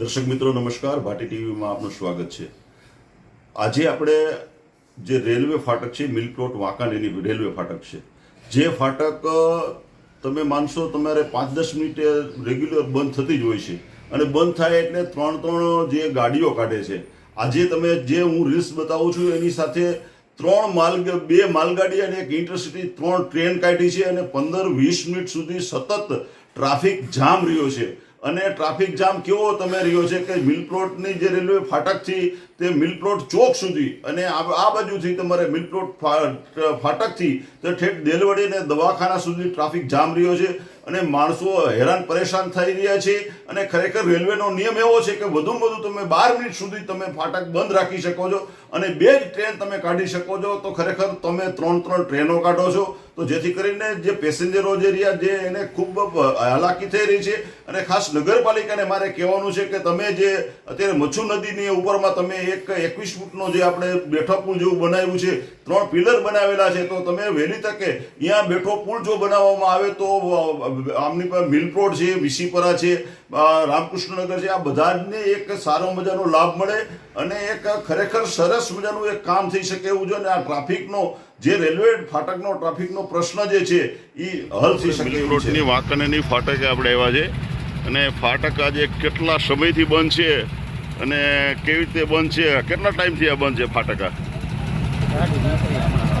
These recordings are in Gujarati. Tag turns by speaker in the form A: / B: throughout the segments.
A: દર્શક મિત્રો, નમસ્કાર. ભાટી ટીવીમાં આપનું સ્વાગત છે. આજે આપણે જે રેલવે ફાટક છે મિલ પ્લોટ એની રેલવે ફાટક છે. જે ફાટક તમે માનશો તમારે પાંચ દસ મિનિટે રેગ્યુલર બંધ થતી જ હોય છે. અને બંધ થાય એટલે ત્રણ ત્રણ જે ગાડીઓ કાઢે છે. આજે તમે જે હું રીલ્સ બતાવું છું, એની સાથે ત્રણ માલ બે માલગાડી અને એક ઇન્ટરસિટી ત્રણ ટ્રેન કાઢી છે અને પંદર વીસ મિનિટ સુધી સતત ટ્રાફિક જામ રહ્યો છે. અને ટ્રાફિક જામ કેવો તમે રહ્યો છે કે મિલ પ્લોટની જે રેલવે ફાટકથી તે મિલ પ્લોટ ચોક સુધી અને આ બાજુથી તમારે મિલ પ્લોટ ફાટકથી તે ઠેઠ દેલવડી અને દવાખાના સુધી ટ્રાફિક જામ રહ્યો છે અને માણસો હેરાન પરેશાન થઈ રહ્યા છે અને ખરેખર રેલવેનો નિયમ એવો છે કે વધુમાં વધુ તમે બાર મિનિટ સુધી તમે ફાટક બંધ રાખી શકો છો અને બે જ ટ્રેન તમે કાઢી શકો છો, તો ખરેખર તમે ત્રણ ત્રણ ટ્રેનો કાઢો છો. તો જેથી કરીને જે પેસેન્જરો જે રહ્યા, જે એને ખૂબ હાલાકી થઈ રહી છે અને ખાસ નગરપાલિકાને મારે કહેવાનું છે કે તમે જે અત્યારે મચ્છુ નદીની ઉપરમાં તમે એક એકવીસ ફૂટનો જે આપણે બેઠો પુલ જેવું બનાવ્યું છે, ત્રણ પિલર બનાવેલા છે, તો તમે વહેલી તકે અહીંયા બેઠો પુલ જો બનાવવામાં આવે તો આમની પાસે મિલપ્રોડ છે, વિસીપરા છે રામકૃષ્ણનગર છે, આ બધાને એક સારો મજાનો લાભ મળે અને એક ખરેખર સરસ મજાનું એક કામ થઈ શકે એવું છે અને આ ટ્રાફિકનો જે રેલવે ફાટકનો, ટ્રાફિકનો પ્રશ્ન જે છે એ હલ થઈ શકે એવું
B: મિલપ્લોટની વાંકાનેરની ફાટકે આપણે આવ્યા છે. અને ફાટક આજે કેટલા સમયથી બંધ છે અને કેવી રીતે બંધ છે? કેટલા ટાઈમથી આ બંધ છે ફાટક?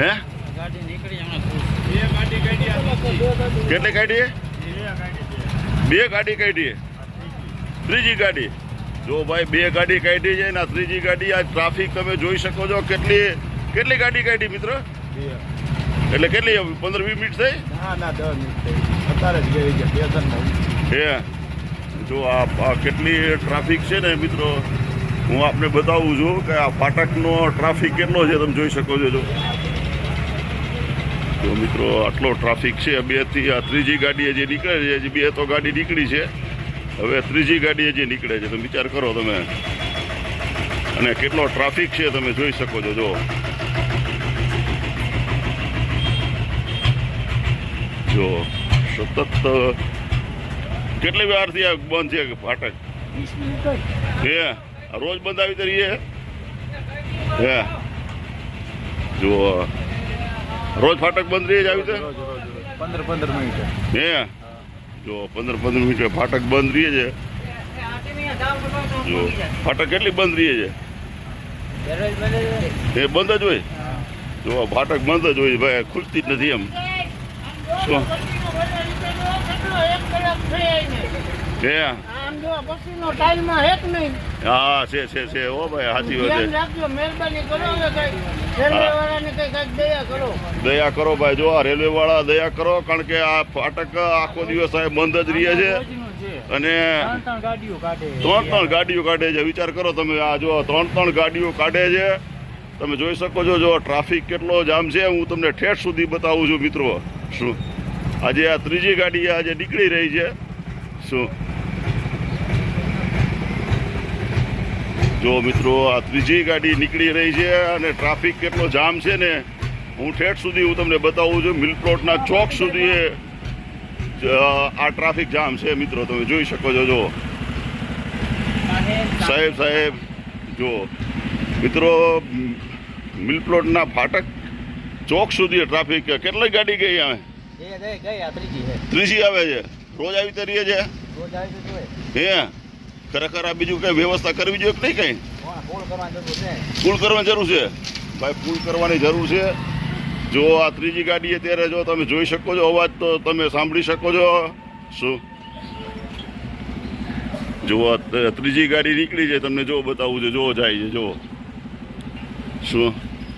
B: હે? કેટલી કાઢી બે ગાડી કાઢી ત્રીજી ગાડી. જો ભાઈ, બે ગાડી કાઢી છે ને ત્રીજી ગાડી, આ ટ્રાફિક તમે જોઈ શકો છો કેટલી કેટલી ગાડી કાઢી મિત્ર? એટલે કેટલી પંદર વીસ મિનિટ થઈ?
C: ના ના દસ મિનિટ થઈ. અત્યારે જ ગઈ છે બે ત્રણ
B: હે? જો આ કેટલી ટ્રાફિક છે ને મિત્રો હું આપને બતાવું છું કે આ ફાટકનો ટ્રાફિક કેટલો છે તમે જોઈ શકો છો જો. મિત્રો આટલો ટ્રાફિક છે બેથી આ ત્રીજી ગાડી જે નીકળે છે બે તો ગાડી નીકળી છે. હવે ત્રીજી ગાડી જે નીકળે છે તમે વિચાર કરો તમે. અને કેટલો ટ્રાફિક છે તમે જોઈ શકો છો જો. જો સતત કેટલી વારથી આ બંધ છે ફાટક
C: વીસ મિનિટ
B: હે આ રોજ બંધ આવી તો રહીએ? હે. જો રોજ ફાટક બંધ રહી જ આવી તો?
C: રોજ રોજ રોજ. પંદર પંદર મિનિટ.
B: હે? જો પંદર પંદર મિનિટે ફાટક બંધ રહીએ છે. જો ફાટક કેટલી બંધ રહીએ છે?
C: દરરોજ બધે
B: એ બંધ જ હોય? જો ફાટક બંધ જ હોય ભાઈ ખુલતી જ નથી એમ. શું? હે, છે છે છે. ઓ ભાઈ, સાચી વાત
D: દયા કરો
B: ભાઈ. જો રેલવે વાળા દયા કરો, કારણ કે આ ફાટક આખો દિવસ સાહેબ બંધ જ રહે છે. અને
C: ત્રણ ત્રણ ગાડીઓ કાઢે
B: છે. વિચાર કરો તમે, આ જો ત્રણ ત્રણ ગાડીઓ કાઢે છે. તમે જોઈ શકો છો, જો ટ્રાફિક કેટલો જામ છે. હું તમને ઠેઠ સુધી બતાવું છું, મિત્રો. શું? આજે આ ત્રીજી ગાડી આજે નીકળી રહી છે. શું જો મિત્રો આ ત્રીજી ગાડી નીકળી રહી છે અને ટ્રાફિક કેટલો જામ છે ને, હું ઠેઠ સુધી હું તમને બતાવું છું મિલપ્લોટના ચોક સુધી આ ટ્રાફિક જામ છે મિત્રો, તમે જોઈ શકો છો, જો. સાહેબ સાહેબ, જો. મિત્રો મિલપ્લોટના ફાટક ચોક સુધી ટ્રાફિક, કેટલી ગાડી ગઈ આવે
C: ત્રીજી
B: આવે છે. રોજ આવી તરીએ છે.
C: રોજ આવી તો જોઈએ
B: હે? ખરેખર આ બીજું કઈ વ્યવસ્થા કરવી જોઈએ કે નહીં કઈ?
C: ફૂલ કરવાની જરૂર છે.
B: પુલ કરવાની જરૂર છે. ભાઈ પુલ કરવાની જરૂર છે. જો આ ત્રીજી ગાડી અત્યારે જો તમે જોઈ શકો છો અવાજ તો તમે સાંભળી શકો છો. શું? જો ત્રીજી ગાડી નીકળી છે તમને જો બતાવું છે જો જાય છે જો. શું?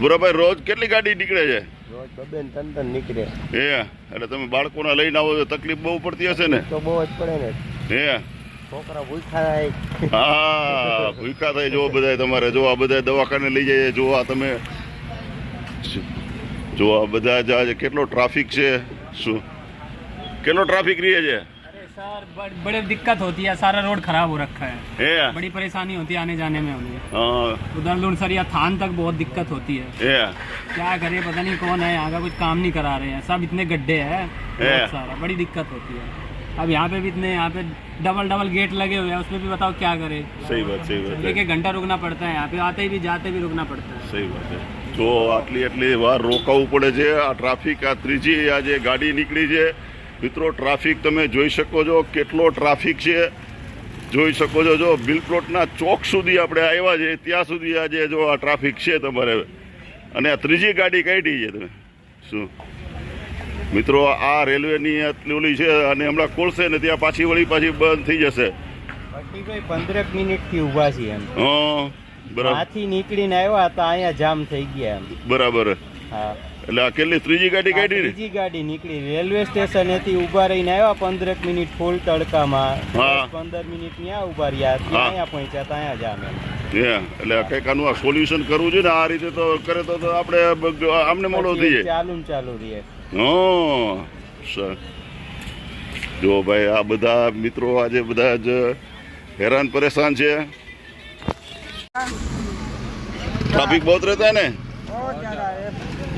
B: બરાબર રોજ કેટલી ગાડી નીકળે છે?
C: રોજ બબે ને ત્રણ ત્રણ નીકળે.
B: હે એટલે તમે બાળકોને લઈને આવો તો તકલીફ બહુ પડતી હશે ને?
C: તો બહુ જ પડે ને.
B: હે?
C: છોકરા ભૂખા થાય.
B: હા ભૂખા થાય જો બધા તમારે. જો આ બધા દવાખાને લઈ જાય જો આ તમે. જો આ બધા જ આજે કેટલો ટ્રાફિક છે. શું? કેટલો ટ્રાફિક રહે છે?
E: सर बड़, बड़े दिक्कत होती है सारा रोड खराब हो रखा है
B: હે
E: बड़ी परेशानी होती है आने जाने में हमें
B: હા
E: उधर लुणसरिया थान तक बहुत दिक्कत होती है
B: હે
E: क्या करें पता नहीं कौन है यहाँ का कुछ काम नहीं करा रहे हैं सब इतने गड्ढे हैं
B: है।
E: बहुत सारा बड़ी दिक्कत होती है अब यहाँ पे भी इतने यहाँ पे डबल डबल गेट लगे हुए हैं उसमें भी बताओ क्या करें
B: સહી વાત સહી વાત
E: एक एक घंटा रुकना पड़ता है यहाँ पे आते भी जाते भी रुकना पड़ता है
B: સહી વાત છે જો આટલી આટલી વાર રોકાવું પડે છે આ ટ્રાફિક આ ત્રીજી આ જે ગાડી નીકળી છે મિત્રો ટ્રાફિક તમે જોઈ શકો છો કેટલો ટ્રાફિક છે. જોઈ શકો છો જો બિલપ્લોટના ચોક સુધી આપણે આવ્યા છે ત્યાં સુધી આજે જો આ ટ્રાફિક છે તમારે. અને આ ત્રીજી ગાડી કાઢી છે તમે. શું? મિત્રો આ રેલવેની આટલી ઓલી છે અને હમણાં ખોલશે ને ત્યાં પાછી વળી પાછી બંધ થઈ જશે.
F: પંદરેક મિનિટથી ઊભા છીએ એમ.
B: હં બરાબર.
F: નીકળીને આવ્યા હતા અહીંયા જામ થઈ ગયા એમ.
B: બરાબર.
F: હા.
B: એટલે આ ત્રીજી ગાડી કાઢી ને?
F: ત્રીજી ગાડી નીકળી. રેલવે સ્ટેશનથી ઊભા રહીને આવ્યા પંદર મિનિટ ફૂલ તડકામાં. પંદર મિનિટ ન્યા ઊભા રહ્યા. ત્યાં પહોંચ્યા ત્યાં જ
B: અમે. એટલે કંઈક આનું આ સોલ્યુશન કરવું છે ને? આ રીતે તો કરે તો આપણે આમને મોડો થઈ
F: ચાલુ ચાલુ રહીએ.
B: હા જો ભાઈ આ બધા મિત્રો આજે બધા જ હેરાન પરેશાન છે. ટ્રાફિક બહુ રહેતા ને?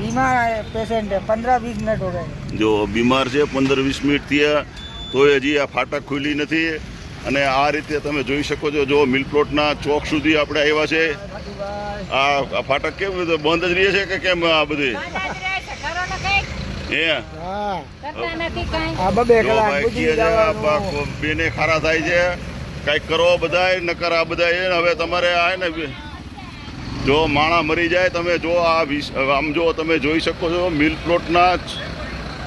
B: ना
D: बहुत ज्यादा है बीमार है पेशेंट है पंद्रह बीस मिनट हो गए
B: જો બીમાર છે પંદર વીસ મિનિટ થયા તોય હજી આ ફાટક ખુલી નથી અને આ રીતે તમે જોઈ શકો છો જો મિલપ્લોટના ચોક સુધી આપણે આવ્યા છે આ આ ફાટક કેમ બંધ જ રહે છે કે કેમ આ બધી હે
D: આ બબે
B: જો ભાઈ કહે છે, આ બા- બેને ખારા થાય છે કઈક કરો બધાય નકર આ બધાય હવે તમારે આ ને જો માણા મરી જાય, તમે જો આ આમ જો તમે જોઈ શકો છો, મિલ પ્લોટના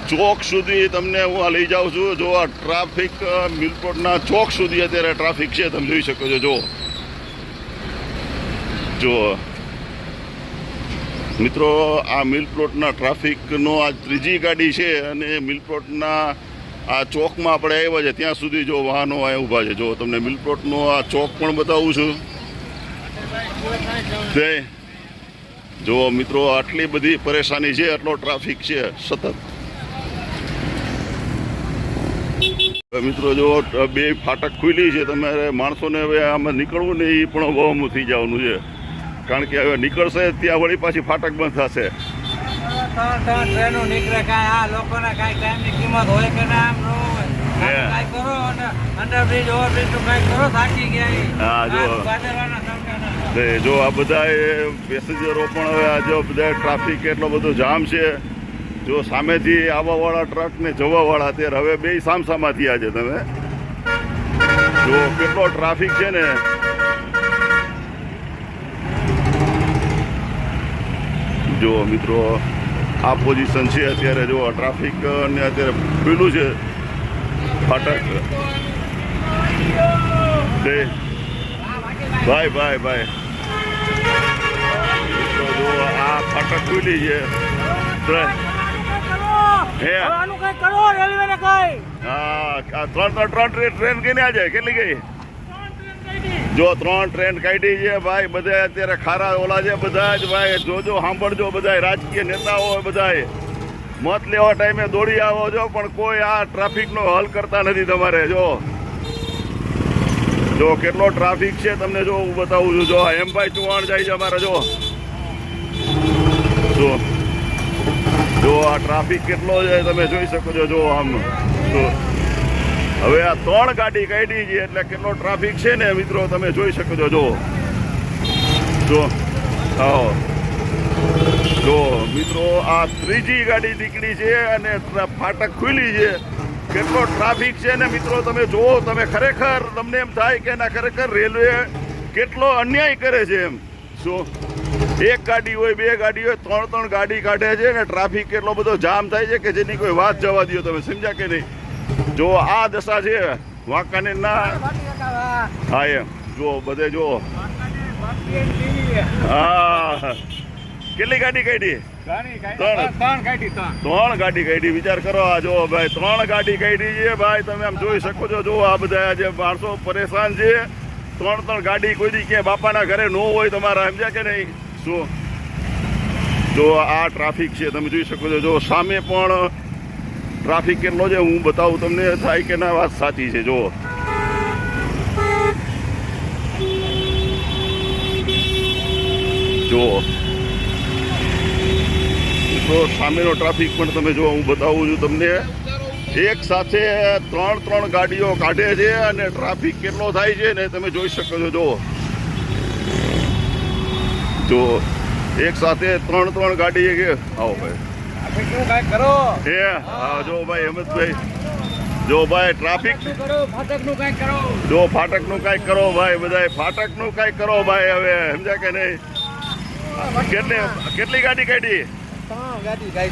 B: ચોક સુધી તમને હું આ લઈ જાઉં છું. જો આ ટ્રાફિક મિલ પ્લોટના ચોક સુધી અત્યારે ટ્રાફિક છે, તમે જોઈ શકો છો. જો. જો. મિત્રો, આ મિલ પ્લોટના ટ્રાફિકનો આ ત્રીજી ગાડી છે અને મિલ પ્લોટના આ ચોકમાં આપણે આવ્યા છે. ત્યાં સુધી જો વાહનો અહીંયા ઊભા છે. જો તમને મિલ પ્લોટનો આ ચોક પણ બતાવું છું. તે જુઓ મિત્રો આટલી બધી પરેશાની છે એટલો ટ્રાફિક છે સતત. મિત્રો જો બે ફાટક ખુલી છે તમારે માણસોને હવે આમાં નીકળવું ને એ પણ બહુ થઈ જવાનું છે. કારણ કે હવે નીકળશે ત્યાં વળી પાછી ફાટક બંધ થશે.
G: ત્રણ ત્રણ ટ્રેનો નીકળે કાંઈ આ લોકોના કાંઈ ટાઈમની કિંમત હોય કે ના આમ ન હોય. કાંઈ કરો અને અંડરબ્રિજ ઓવરબ્રિજ તો કાંઈ કરો થાકી ગયા
B: હા, જો. ને જો આ બધા પેસેન્જરો પણ હવે આ જો બધા ટ્રાફિક એટલો બધો જામ છે. જો સામેથી આવવાવાળા ટ્રક ને જવાવાળા અત્યારે હવે બે સામસામાથી છે તમે જો કેટલો ટ્રાફિક છે ને. જો મિત્રો, આ પોઝિશન છે અત્યારે જો ટ્રાફિક ને અત્યારે પેલું છે. ફાટક. ભાઈ ભાઈ ભાઈ. જો ત્રણ ટ્રેન કાઢી છે, ભાઈ બધા અત્યારે ખારા ઓલા છે બધા જ, ભાઈ, જોજો, સાંભળજો બધા રાજકીય નેતાઓ બધા મત લેવા ટાઈમે દોડી આવો છો, પણ કોઈ આ ટ્રાફિકનો હલ કરતા નથી તમારે, જો. જો કેટલો ટ્રાફિક છે તમને જો હું બતાવું છું. જો એમ એમભાઈ ચૌહાણ જાય છે અમારે જો. જો. જો આ ટ્રાફિક કેટલો છે તમે જોઈ શકો છો, જો આમ. જો. હવે આ ત્રણ ગાડી કાઢી છે, એટલે કેટલો ટ્રાફિક છે ને મિત્રો તમે જોઈ શકો છો, જો. જો. આવો. જો મિત્રો આ ત્રીજી ગાડી નીકળી છે અને ફાટક ખુલી છે. કેટલો ટ્રાફિક છે ને મિત્રો તમે જુઓ તમે ખરેખર તમને એમ થાય કે ના ખરેખર રેલવે કેટલો અન્યાય કરે છે એમ. શું? એક ગાડી હોય બે ગાડી હોય ત્રણ ત્રણ ગાડી કાઢે છે ને ટ્રાફિક કેટલો બધો જામ થાય છે કે જેની કોઈ વાત જવા દો તમે સમજ્યા કે નહીં? જો આ દશા છે. વાંકાનેર ના હા એમ. જો બધે જો હા. કેટલી ગાડી કાઢી? ત્રણ.
E: ગાડી
B: કાઢી. વિચાર કરો આ જો ભાઈ ત્રણ ગાડી કાઢી છે ભાઈ તમે આમ જોઈ શકો છો જો આ બધા આજે માણસો પરેશાન છે. ત્રણ ત્રણ ગાડી કોઈ દી ક્યાંય બાપાના ઘરે ન હોય તમારા સમજ્યા કે નહીં? શું જો આ ટ્રાફિક છે તમે જોઈ શકો છો. જો સામે પણ ટ્રાફિક કેટલો છે હું બતાવું તમને થાય કે ના વાત સાચી છે જો જો તો સામેનો ટ્રાફિક પણ તમે જો હું બતાવું છું તમને, એક સાથે ત્રણ ત્રણ ગાડીઓ કાઢે છે અને ટ્રાફિક કેટલો થાય છે ને તમે જોઈ શકો છો જો જો એક સાથે ત્રણ ત્રણ ગાડી આવો ભાઈ. ભાઈ જો ભાઈ ટ્રાફિક
G: ફાટકનું કરો
B: જો ફાટકનું કાંઈક કરો ભાઈ, બધાય ફાટકનું કાંઈક કરો ભાઈ, હવે, સમજ્યા કે નહીં? કેટલી કેટલી ગાડી કાઢી?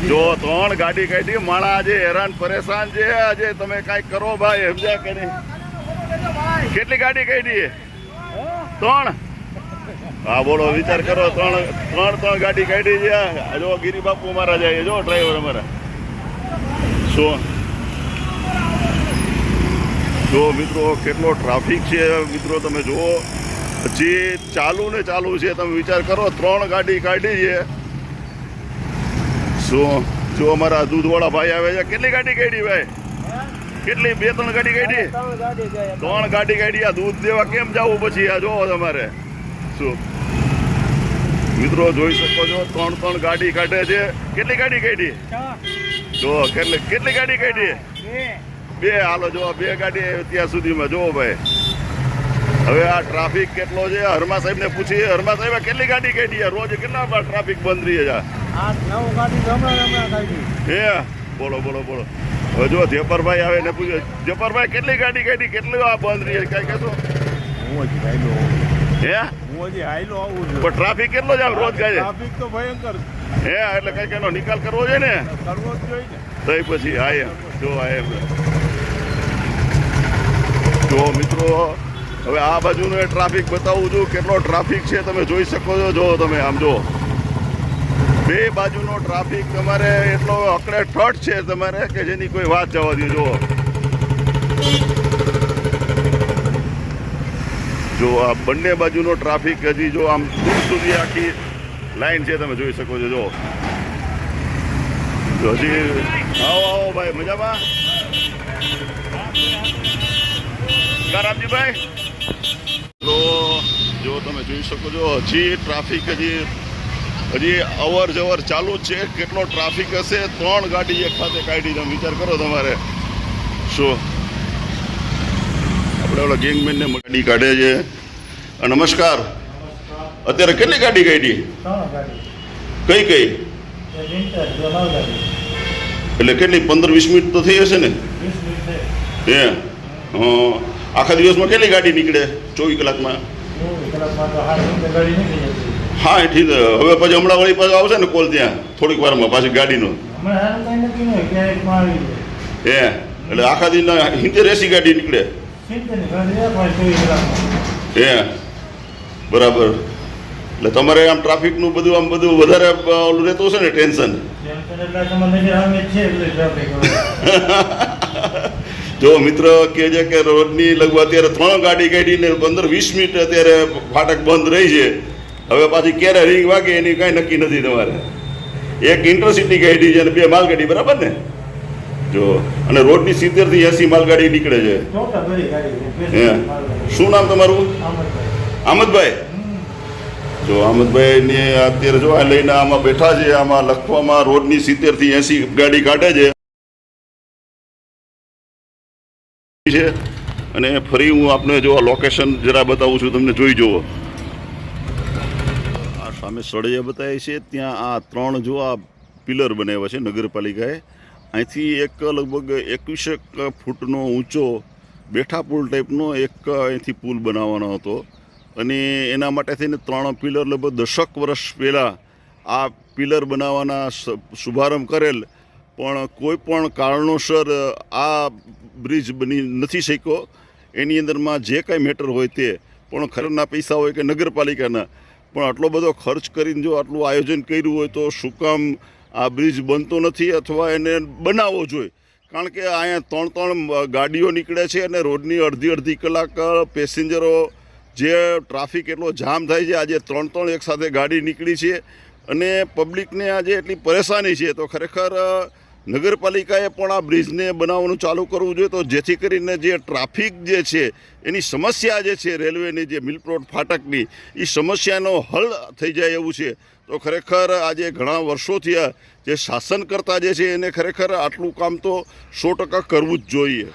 B: જો ત્રણ ગાડી કાઢી માણા આજે હેરાન પરેશાન છે. આજે તમે કઈ કરો ભાઈ, સમજ્યા કરી કેટલી ગાડી કાઢી ત્રણ? હા, બોલો, વિચાર કરો. ત્રણ ત્રણ ત્રણ ગાડી કાઢી છે. જો ગિરી બાપુ અમારા જાય જો ડ્રાઈવર અમારા. શું જો મિત્રો, કેટલો ટ્રાફિક છે. મિત્રો, તમે જુઓ. જે ચાલુ ને ચાલુ છે. તમે વિચાર કરો, ત્રણ ગાડી કાઢી છે. શું જો અમારા દૂધવાળા ભાઈ આવે છે કેટલી ગાડી કાઢી ભાઈ? કેટલી? બે ત્રણ ગાડી કાઢી?
F: ત્રણ ગાડી
B: કાઢી આ દૂધ દેવા કેમ જવું પછી? આ જોવો તમારે. શું? મિત્રો જોઈ શકો છો ત્રણ ત્રણ ગાડી કાઢે છે. કેટલી ગાડી કાઢી? જો કેટલી કેટલી ગાડી કાઢી? બે. હાલો જો બે ગાડી ત્યાં સુધીમાં જોવો ભાઈ. હવે આ ટ્રાફિક કેટલો છે? હરમા સાહેબને પૂછીએ. હરમા સાહેબ કેટલી ગાડી કાઢી? રોજ કેટલા ટ્રાફિક બંધ રહી છે? હે બોલો બોલો બોલો. હજુ જેપરભાઈ આવે ને પૂછે જેપરભાઈ કેટલી ગાડી કાઢી કેટલી આ બંધ રહી કઈ કહેતો
C: હું હજી હાઈલો
B: હે?
C: હું હજી હાઈલો આવું છું.
B: પણ ટ્રાફિક કેટલો આમ રોજ ગાય
C: ટ્રાફિક તો ભયંકર
B: હે એટલે કંઈક એનો નિકાલ કરવો જોઈએ ને?
C: કરવો જ જોઈએ ને.
B: તો પછી એમ. જો આ એમ. જો મિત્રો હવે આ બાજુનો ટ્રાફિક બતાવું છું. કેટલો ટ્રાફિક છે તમે જોઈ શકો છો. જો તમે આમ જો. બે બાજુનો ટ્રાફિક તમારે એટલો અકડે ઠઠ છે તમારે કે જેની કોઈ વાત જવા દે જો જો આ બંને બાજુનો ટ્રાફિક હજી જો આમ દૂર સુધી આખી લાઈન છે, તમે જોઈ શકો છો જો હજી આવો આવો ભાઈ, મજામાં? રામજીભાઈ? તો જો તમે જોઈ શકો છો, હજી ટ્રાફિક હજી હજી અવર જવર ચાલુ છે. કેટલો ટ્રાફિક હશે? ત્રણ ગાડી એક સાથે કાઢી તમે વિચાર કરો તમારે. શું? આપણે ઓલા ગેંગમેનને ગાડી કાઢે છે. નમસ્કાર. અત્યારે કેટલી ગાડી કાઢી? કઈ કઈ? એટલે કેટલી? પંદર વીસ મિનિટ તો થઈ હશે ને? હે? આખા દિવસમાં કેટલી ગાડી નીકળે? ચોવીસ કલાકમાં? હા એથી હવે પછી હમણાં વળી પાછો આવશે ને કોલ ત્યાં. થોડીક વારમાં પાછી ગાડીનો. હે? એટલે આખા દિન હિન્દી રેસી ગાડી નીકળે. હે? બરાબર. એટલે તમારે આમ ટ્રાફિકનું બધું આમ બધું વધારે ઓલું રહેતું હશે ને ટેન્શન?
F: જો
B: મિત્ર કે છે કે રોડની લગભગ અત્યારે ત્રણ ગાડી કાઢીને પંદર વીસ મિનિટ અત્યારે ફાટક બંધ રહી છે. હવે પાછી ક્યારે રિંગ વાગે એની કાંઈ નક્કી નથી તમારે. એક ઇન્ટરસિટી ગાડી છે અને બે માલગાડી, બરાબર ને? જો, અને રોડની સિત્તેરથી એસી માલગાડી નીકળે છે. શું નામ તમારું? આમદભાઈ જો આમદભાઈ ને અત્યારે જો આ લઈને આમાં બેઠા છે, આમાં લખવામાં રોડની સિત્તેરથી એસી ગાડી કાઢે છે. છે. અને ફરી હું આપને જો લોકેશન જરા બતાવું છું, તમને જોઈ જુઓ સામે સળિયા બતાવે છે, ત્યાં આ ત્રણ જો આ પિલર બનાવ્યા છે નગરપાલિકાએ. અહીંથી એક લગભગ એકવીસેક ફૂટનો ઊંચો બેઠા પુલ ટાઈપનો એક અહીંથી પુલ બનાવવાનો હતો. અને એના માટે થઈને ત્રણ પિલર લગભગ દશક વર્ષ પહેલાં આ પિલર બનાવવાના શુભારંભ કરેલ. પણ કોઈ પણ કારણોસર આ બ્રિજ બની નથી શક્યો. એની અંદરમાં જે કાંઈ મેટર હોય તે. પણ ખરના પૈસા હોય કે નગરપાલિકાના પણ આટલો બધો ખર્ચ કરીને જો આટલું આયોજન કર્યું હોય તો શું કામ આ બ્રિજ બનતો નથી અથવા એને બનાવવો જોઈએ? કારણ કે અહીંયા ત્રણ ત્રણ ગાડીઓ નીકળે છે અને રોડની અડધી અડધી કલાક પેસેન્જરો જે ટ્રાફિક એટલો જામ થાય છે, આજે ત્રણ ત્રણ એકસાથે ગાડી નીકળી છે અને પબ્લિકને આજે એટલી પરેશાની છે. તો ખરેખર નગરપાલિકાએ પણ આ બ્રિજને બનાવવાનું ચાલુ કરવું જોઈએ. તો જેથી કરીને જે ટ્રાફિક જે છે, એની સમસ્યા જે છે રેલવેની, જે મિલપ્લોટ ફાટકની એ સમસ્યાનો હલ થઈ જાય એવું છે. તો ખરેખર આજે ઘણા વર્ષોથી જે શાસન કરતા જે છે, એને ખરેખર આટલું કામ તો સો ટકા કરવું જ જોઈએ.